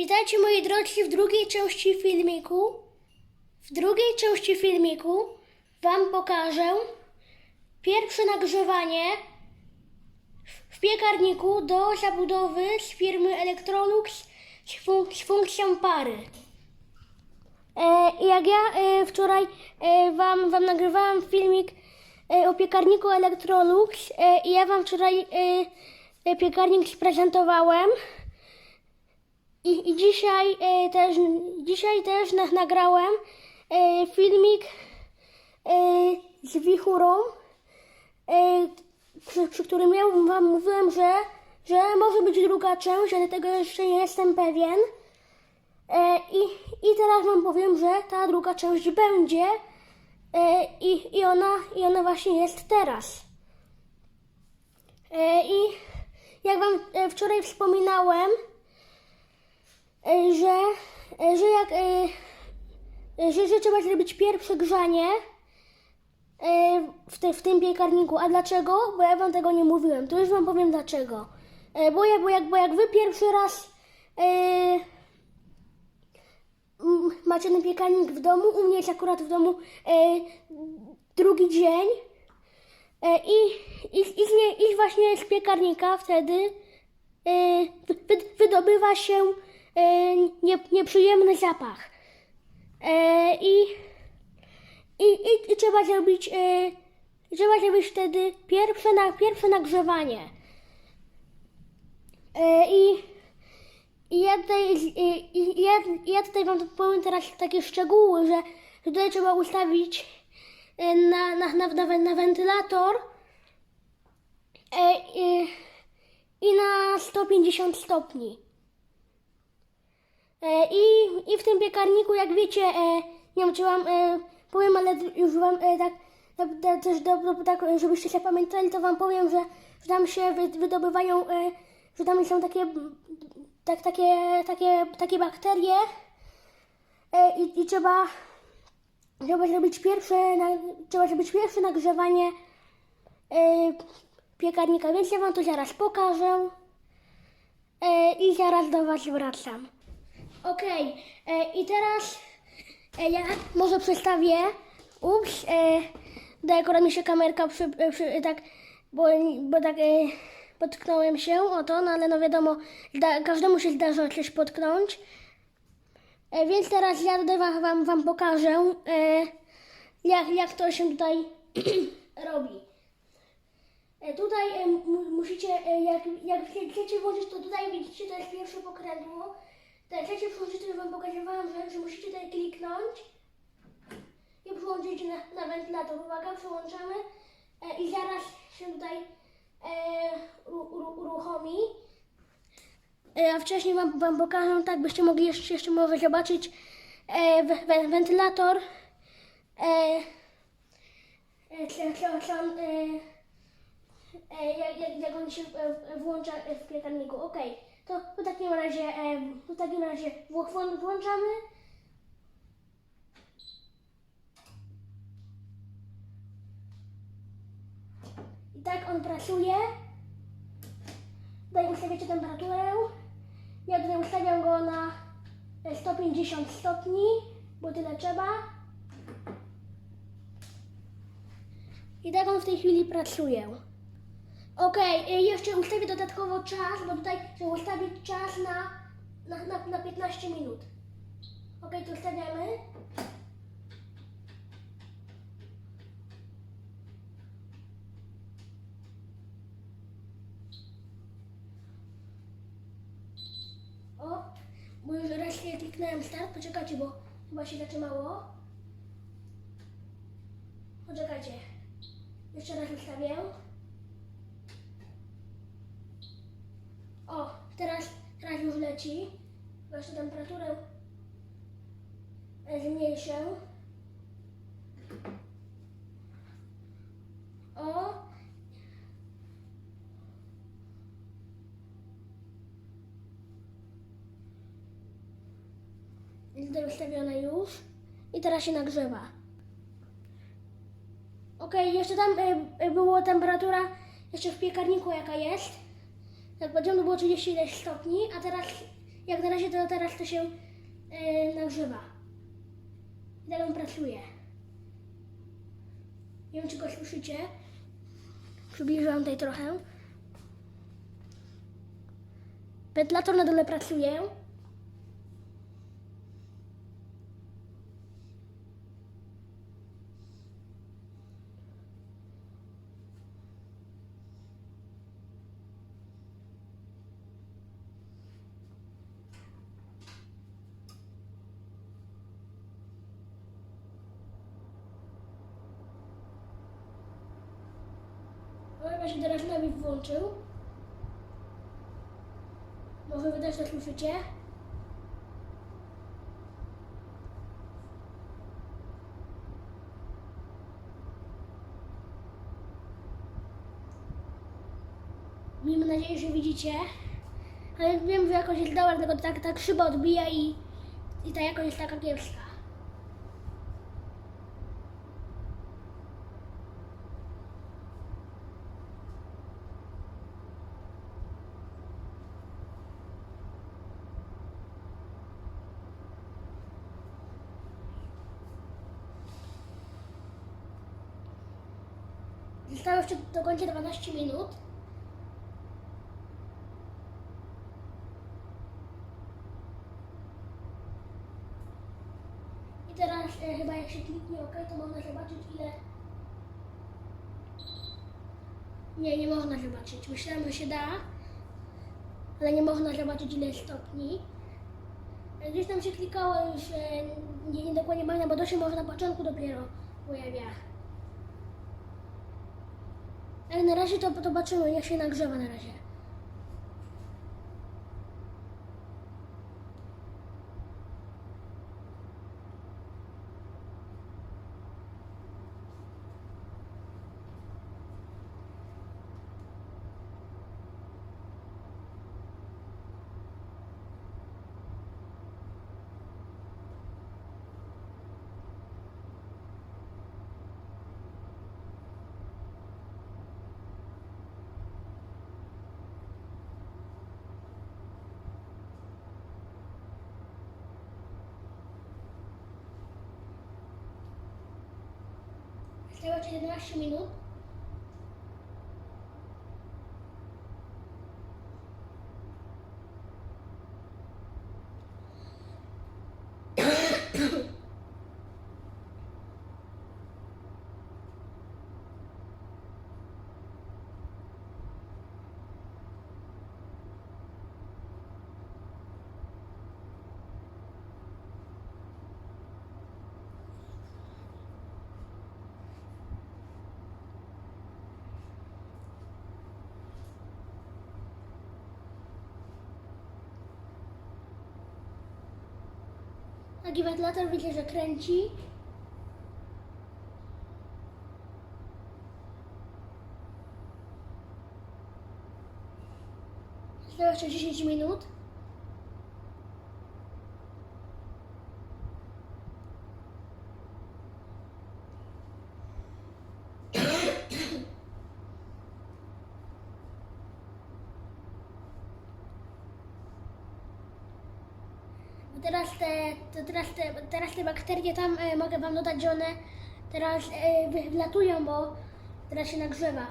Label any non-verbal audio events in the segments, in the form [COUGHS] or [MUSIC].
Witajcie moi drodzy w drugiej części filmiku. W drugiej części filmiku Wam pokażę pierwsze nagrzewanie w- piekarniku do zabudowy z firmy Electrolux z, z funkcją pary. E, jak ja e, wczoraj e, wam, wam nagrywałam filmik e, o piekarniku Electrolux e, i ja Wam wczoraj e, e, piekarnik sprezentowałem. I, i dzisiaj, e, też, dzisiaj też na, nagrałem e, filmik e, z wichurą, e, przy, przy którym ja Wam mówiłem, że, że może być druga część, ale tego jeszcze nie jestem pewien. E, i, I teraz Wam powiem, że ta druga część będzie e, i, i, ona, i ona właśnie jest teraz. E, I jak Wam e, wczoraj wspominałem, że, e, że jak e, e, że, że trzeba zrobić pierwsze grzanie e, w, te, w tym piekarniku. A dlaczego? Bo ja wam tego nie mówiłem. To już wam powiem dlaczego. E, Bo, ja, bo, jak, bo jak wy pierwszy raz e, macie ten piekarnik w domu, u mnie jest akurat w domu e, drugi dzień e, i, i, i, i właśnie z piekarnika wtedy e, wy, wydobywa się e, nie, nieprzyjemny zapach. E, i, i, i, I trzeba zrobić e, trzeba zrobić wtedy pierwsze, na, pierwsze nagrzewanie. E, I i ja tutaj, i, ja, ja tutaj wam powiem teraz takie szczegóły, że tutaj trzeba ustawić e, na, na, na, na, na wentylator e, i, i na 150 stopni. E, i, I w tym piekarniku, jak wiecie, e, nie wiem czy wam e, powiem, ale już wam tak, też do, tak, żebyście się pamiętali, to wam powiem, że, że tam się wy, wydobywają, że tam są takie, tak, takie, takie, takie bakterie i, i trzeba, trzeba zrobić pierwsze, na, trzeba zrobić pierwsze nagrzewanie piekarnika, więc ja wam to zaraz pokażę i zaraz do was wracam. Okej, e, i teraz e, ja może przedstawię. Ups, e, do akurat mi się kamerka przy, e, przy, tak, bo, bo tak e, potknąłem się o to, no ale no wiadomo, każdemu się zdarza coś potknąć. E, więc teraz ja wam, wam, wam pokażę, e, jak, jak to się tutaj [CLEARS THROAT] robi. E, tutaj e, mu, musicie, e, jak, jak chcecie włożyć, to tutaj widzicie, to jest pierwsze pokrętło. Tak, chcecie włożyć, to już Wam pokazywałam, że, że musicie tutaj kliknąć i przyłączyć na, na wentylator. Uwaga, przełączamy e, i zaraz się tutaj e, ru, ru, uruchomi. E, a wcześniej wam, wam pokażę, tak byście mogli jeszcze, jeszcze może zobaczyć e, we, we, wentylator. E, e, co, co, co, on, e, e, jak, jak, on się e, włącza e, w piekarniku. Ok, to w takim razie, e, w takim razie włączamy. I tak on pracuje. Tutaj ustawiacie temperaturę. Ja tutaj ustawiam go na e, 150 stopni, bo tyle trzeba. I tak on w tej chwili pracuje. Okej, y, jeszcze ustawię dodatkowo czas, bo tutaj chcę ustawić czas na, na, na, na 15 minut. Okej, to ustawiamy. O, bo już raz nie kliknąłem start, poczekajcie, bo chyba się zatrzymało. Poczekajcie. Jeszcze raz ustawię. O, teraz, teraz już leci. Właśnie temperaturę zmniejszę. O. Jest tutaj ustawione już. I teraz się nagrzewa. Okej, jeszcze tam e, e, było temperatura jeszcze w piekarniku jaka jest. Jak to było 30 ileś stopni, a teraz Jak na razie to teraz to się e, nagrzewa. I tak on pracuje. Nie wiem, czy go słyszycie. Przybliżam tutaj trochę. Wentylator na dole pracuje. No chyba się teraz nawif włączył. Może wy też to słyszycie? Miejmy nadzieję, że widzicie. Ale wiem, że jakoś jest dobra, tylko tak, tak szyba odbija i, i ta jakość jest taka kiepska. Zostało jeszcze do końca 12 minut. I teraz e, chyba jak się kliknie OK, to można zobaczyć ile... Nie, nie można zobaczyć. Myślałem, że się da, ale nie można zobaczyć ile stopni. E, Gdzieś tam się klikało już, e, nie, nie dokładnie pamiętam, bo to się może na początku dopiero pojawia. Ale na razie to zobaczymy, jak się nagrzewa na razie. Zostało jeszcze 11 minut. Taki wentylator widzę, że kręci. Zostało jeszcze 10 minut. Bo Teraz te, to teraz te, teraz te bakterie tam e, mogę wam dodać, że one teraz e, bo teraz się nagrzewa.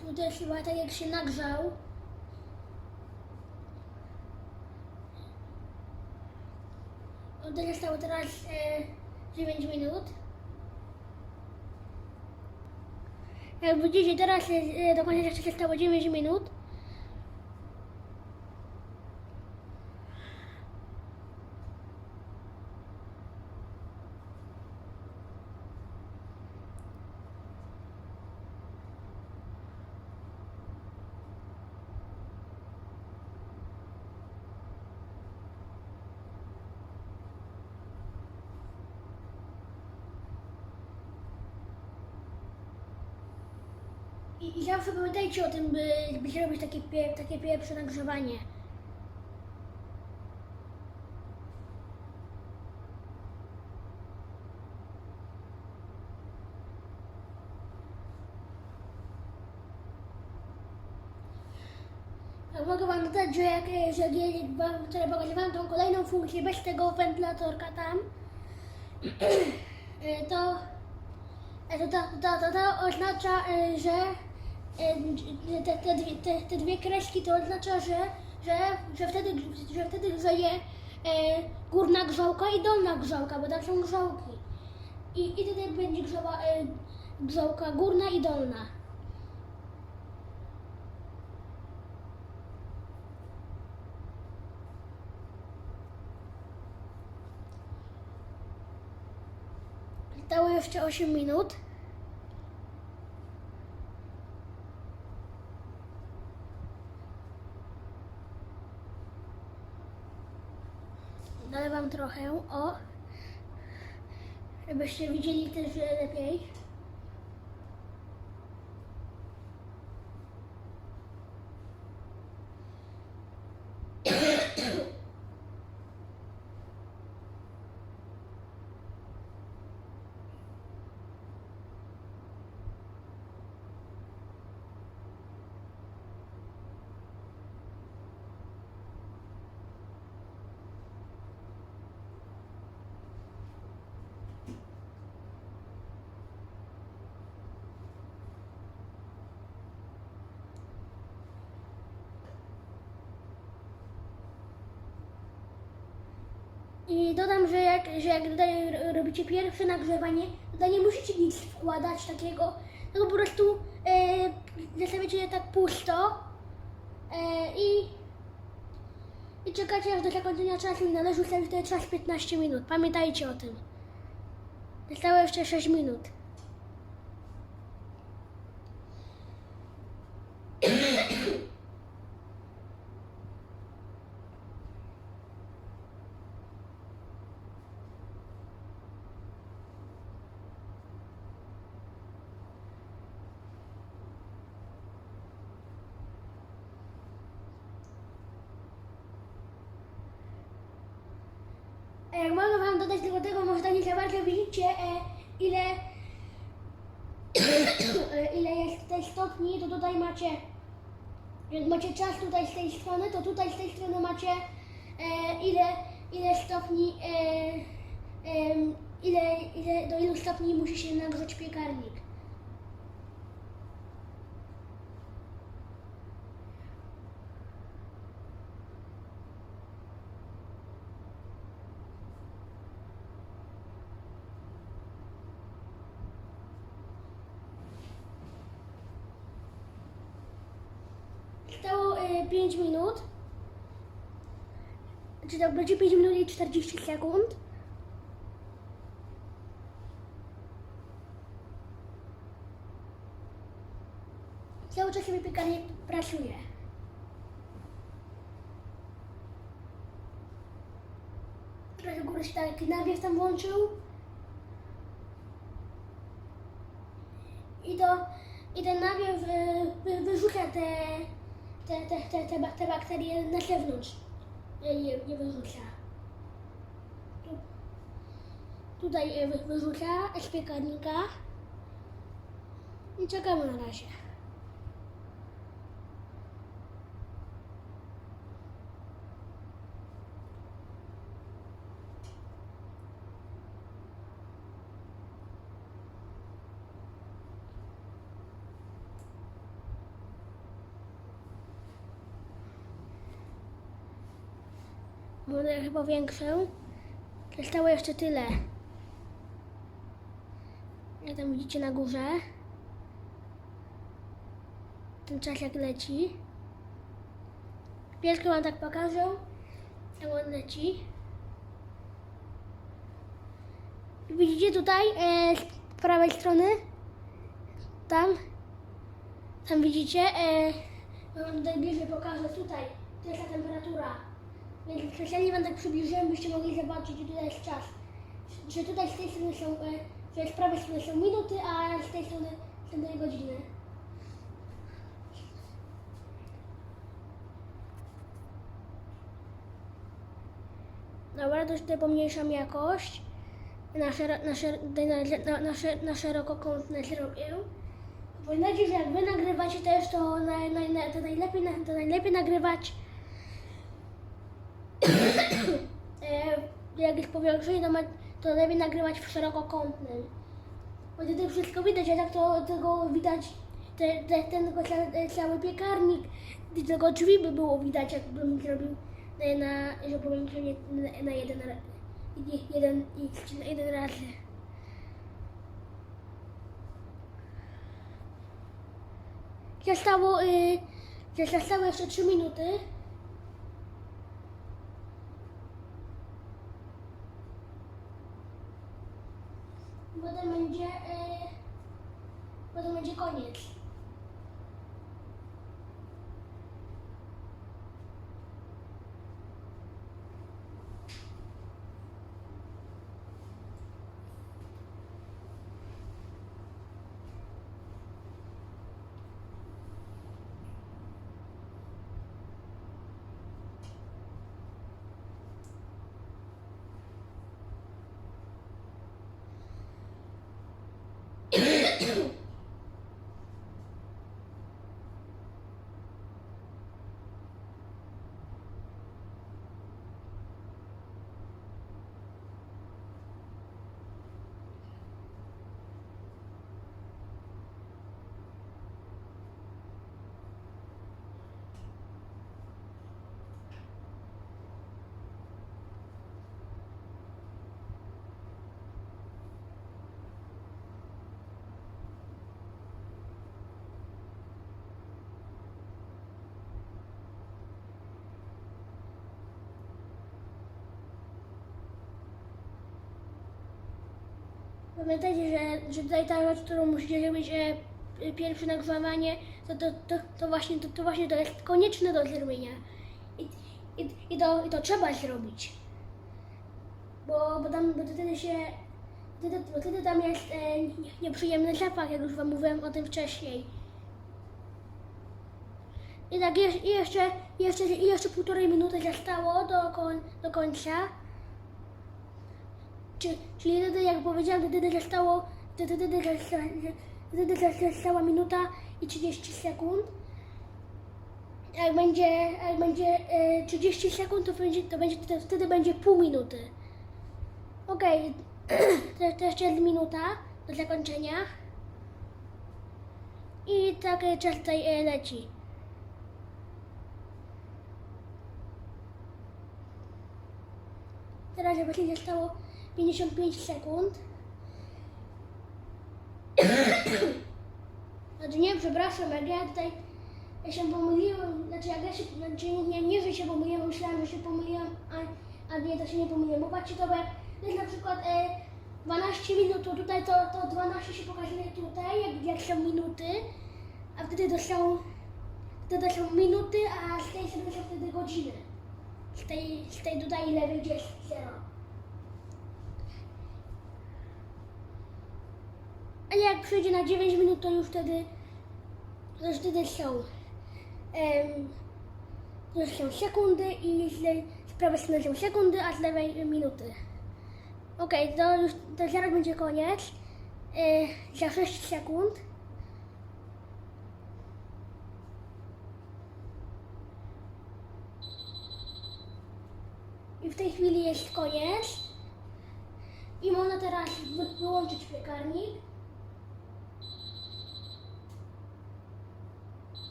Tu też chyba tak jak się nagrzał. 20 minutos. Eu vou digitar, estou com a gente, tá 20 minutos. I, zawsze pamiętajcie o tym, by, by robić takie, pie, takie pierwsze nagrzewanie. mogę Wam dodać, że jak, że wam, wczoraj pokazywałam tą kolejną funkcję bez tego wentylatorka tam, to to, to, to, to, to oznacza, że te, te, dwie, te, te dwie kreski to oznacza, że, że, że, wtedy, że wtedy grzeje e, górna grzałka i dolna grzałka, bo tam są grzałki. I, i wtedy będzie grzała e, grzałka górna i dolna. Zostało jeszcze 8 minut. Trochę, o, żebyście widzieli też lepiej. I dodam, że jak, że jak robicie pierwsze nagrzewanie, tutaj nie musicie nic wkładać takiego, tylko po prostu e, zostawiacie je tak pusto e, i, i czekacie aż do zakończenia czasu i należy ustawić tutaj czas 15 minut. Pamiętajcie o tym. Zostało jeszcze 6 minut. E, Dodać do tego, może nie za bardzo widzicie, e, ile, [COUGHS] e, ile jest tutaj stopni, to tutaj macie, jak macie czas tutaj z tej strony, to tutaj z tej strony macie e, ile, ile stopni, e, em, ile, ile, do ilu stopni musi się nagrzać piekarnik. Zostało 5 minut. Czy to będzie 5 minut i 40 sekund? Cały czas mi piekarnik pracuje. Trochę góry się tak nawiew tam włączył. I to i ten nawiew y, wy, wyrzuca te, te, te, te, te, te bakterie na zewnątrz. Nie, nie, wyrzuca. Tu, tutaj wy, wyrzuca z piekarnika. I czekamy na razie. Może chyba większą. Zostało jeszcze tyle. Jak tam widzicie na górze. Ten czas jak leci. Pierwszy wam tak pokażę. Jak on leci. Widzicie tutaj e, z prawej strony? Tam. Tam widzicie? E, wam tutaj bliżej pokażę. Tutaj. To jest ta temperatura. Więc specjalnie wam tak przybliżyłem, byście mogli zobaczyć, że tutaj jest czas. Że tutaj z tej strony są, e, że z prawej strony są minuty, a z tej strony są godziny. Dobra, to tutaj pomniejszam jakość. Na, szero, na, szer, na, na, na, szer, na szerokokątne zrobię. Pamiętajcie, że jak wy nagrywacie też, to, na, na, na, to, najlepiej, na, to najlepiej nagrywać e, jak jest powiększenie, to, ma, to lepiej nagrywać w szerokokątnym. Bo wtedy wszystko widać, a tak to tego widać te, te, ten tylko ca- cały piekarnik, tylko drzwi by było widać, jakbym zrobił na, że powiększenie na, na jeden, jeden, na jeden raz. Zostało, y, zostały jeszcze 3 minuty. Potem będzie, y, potem będzie koniec. Pamiętajcie, że, że tutaj ta rzecz, którą musicie zrobić e, pierwsze nagrzewanie, to, to, to, to, właśnie, to, to właśnie to jest konieczne do zrobienia. I, i, i, to, I to trzeba zrobić. Bo, bo tam bo wtedy się. Wtedy, bo wtedy tam jest e, nie- nieprzyjemny zapach, jak już wam mówiłem o tym wcześniej. I tak jeszcze, jeszcze, i jeszcze półtorej minuty zostało do, koń, do końca. Czy, czyli wtedy, jak powiedziałam, wtedy zostało, wtedy, wtedy, zosta- wtedy została minuta i 30 sekund. Jak będzie, jak będzie e, 30 sekund, to będzie, to będzie, to wtedy będzie pół minuty. Okej, [CLEARS THROAT] to, to jeszcze jest minuta do zakończenia. I tak e, czas tutaj e, leci. Teraz właśnie zostało 55 sekund. [COUGHS] Znaczy nie, przepraszam, jak ja tutaj ja się pomyliłem, znaczy jak ja się, znaczy nie, nie, że się pomyliłem, myślałem, że się pomyliłem, a, a nie, to się nie pomyliłem. Bo patrzcie, to jest na przykład e, 12 minut, to tutaj to, to 12 się pokazuje tutaj, jak, jak są minuty, a wtedy to są, wtedy to są minuty, a z tej strony są wtedy godziny. Z tej, z tej tutaj lewej gdzie jest 0. A jak przyjdzie na 9 minut, to już wtedy, to już wtedy są, um, to już są sekundy i z, le- z prawej strony są sekundy, a z lewej minuty. Okej, to już, to zaraz będzie koniec. E, za 6 sekund. I w tej chwili jest koniec. I można teraz wy- wyłączyć piekarnik.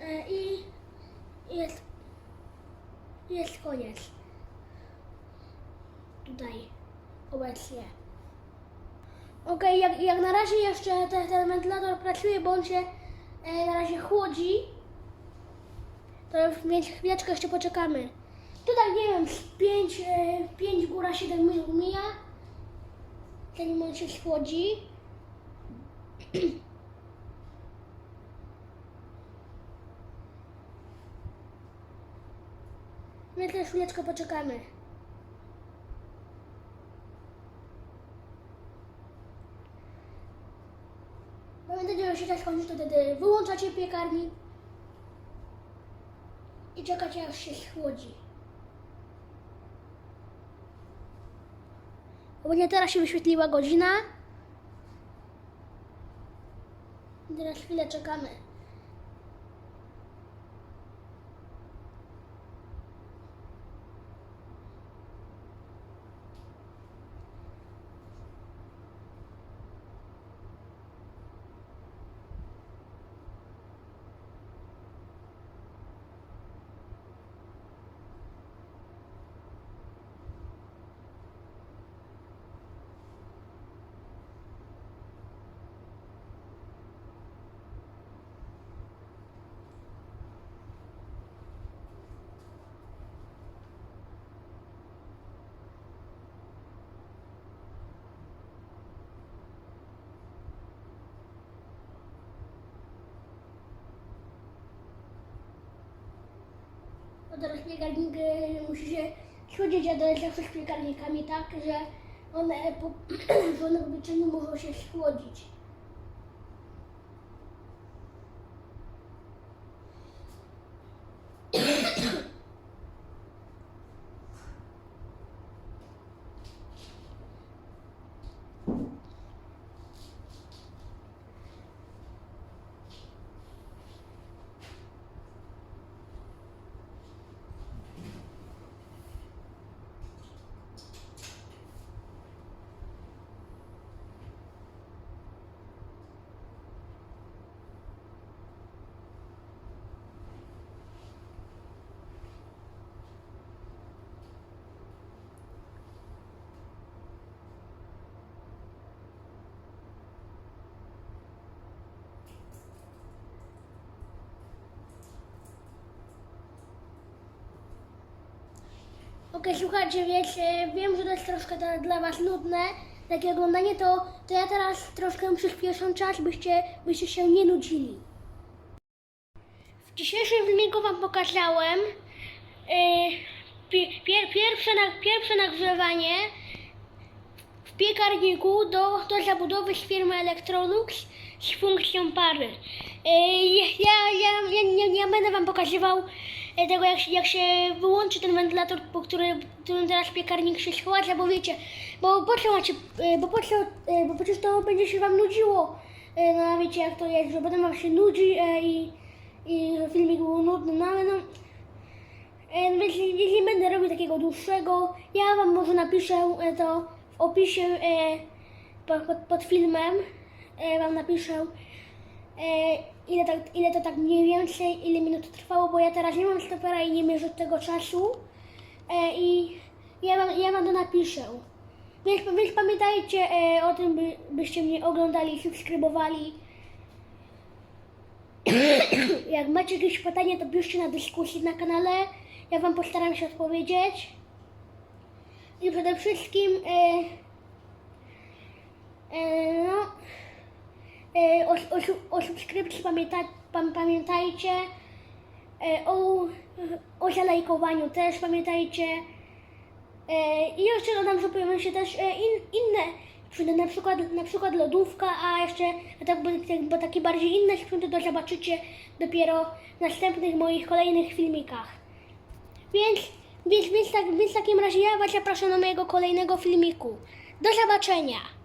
E, I jest, jest koniec. Tutaj obecnie. Okej, jak, jak na razie jeszcze ten, ten wentylator pracuje, bo on się e, na razie chłodzi, to więc chwileczkę jeszcze poczekamy. Tutaj nie wiem, z 5, e, 5 góra 7 minut mija, zanim on się schłodzi. [CLEARS THROAT] My też chwileczkę poczekamy. Pamiętajcie, że się czas kończy, to wtedy wyłączacie piekarnik i czekacie aż się schłodzi. Bo nie teraz się wyświetliła godzina. Teraz chwilę czekamy. Bo teraz piekarnik musi się schłodzić, a zawsze z piekarnikami tak, że one po, [CLEARS THROAT] że w obliczeniu muszą się schłodzić. Okej, słuchajcie, więc e, wiem, że to jest troszkę dla, Was nudne, takie oglądanie, to, to ja teraz troszkę przyspieszę czas, byście, byście się nie nudzili. W dzisiejszym filmiku Wam pokazałem e, pi, pier, pierwsze, na, pierwsze nagrzewanie w piekarniku do, do zabudowy z firmy Electrolux z funkcją pary. E, Ja, ja, ja, nie, nie będę Wam pokazywał tego, jak, się- jak się wyłączy ten wentylator, po który, którym teraz piekarnik się schładza, bo wiecie, bo po co macie, e, bo po co, e, bo przecież to będzie się Wam nudziło. E, No a wiecie jak to jest, że potem Wam się nudzi e, i, i filmik był nudny, no ale no... E, Więc nie, nie będę robił takiego dłuższego. Ja Wam może napiszę e, to w opisie e, pod, pod, filmem. E, wam napiszę e, ile, tak, ile to tak mniej więcej, ile minut trwało, bo ja teraz nie mam stopera i nie mierzę tego czasu. E, I ja wam, ja wam to napiszę. Więc, więc pamiętajcie e, o tym, by, byście mnie oglądali, subskrybowali. [COUGHS] Jak macie jakieś pytania, to piszcie na dyskusji na kanale. Ja Wam postaram się odpowiedzieć. I przede wszystkim, e, e, no, o, o, su- o subskrypcji pamięta, pam, pamiętajcie. E, o, o zalajkowaniu też pamiętajcie. E, I jeszcze dodam, pojawią się też e, in, inne sprzęty, na przykład, na przykład lodówka, a jeszcze tak, bo takie bardziej inne sprzęty to zobaczycie dopiero w następnych moich kolejnych filmikach. Więc, więc, więc, tak, więc w takim razie ja Was zapraszam do mojego kolejnego filmiku. Do zobaczenia!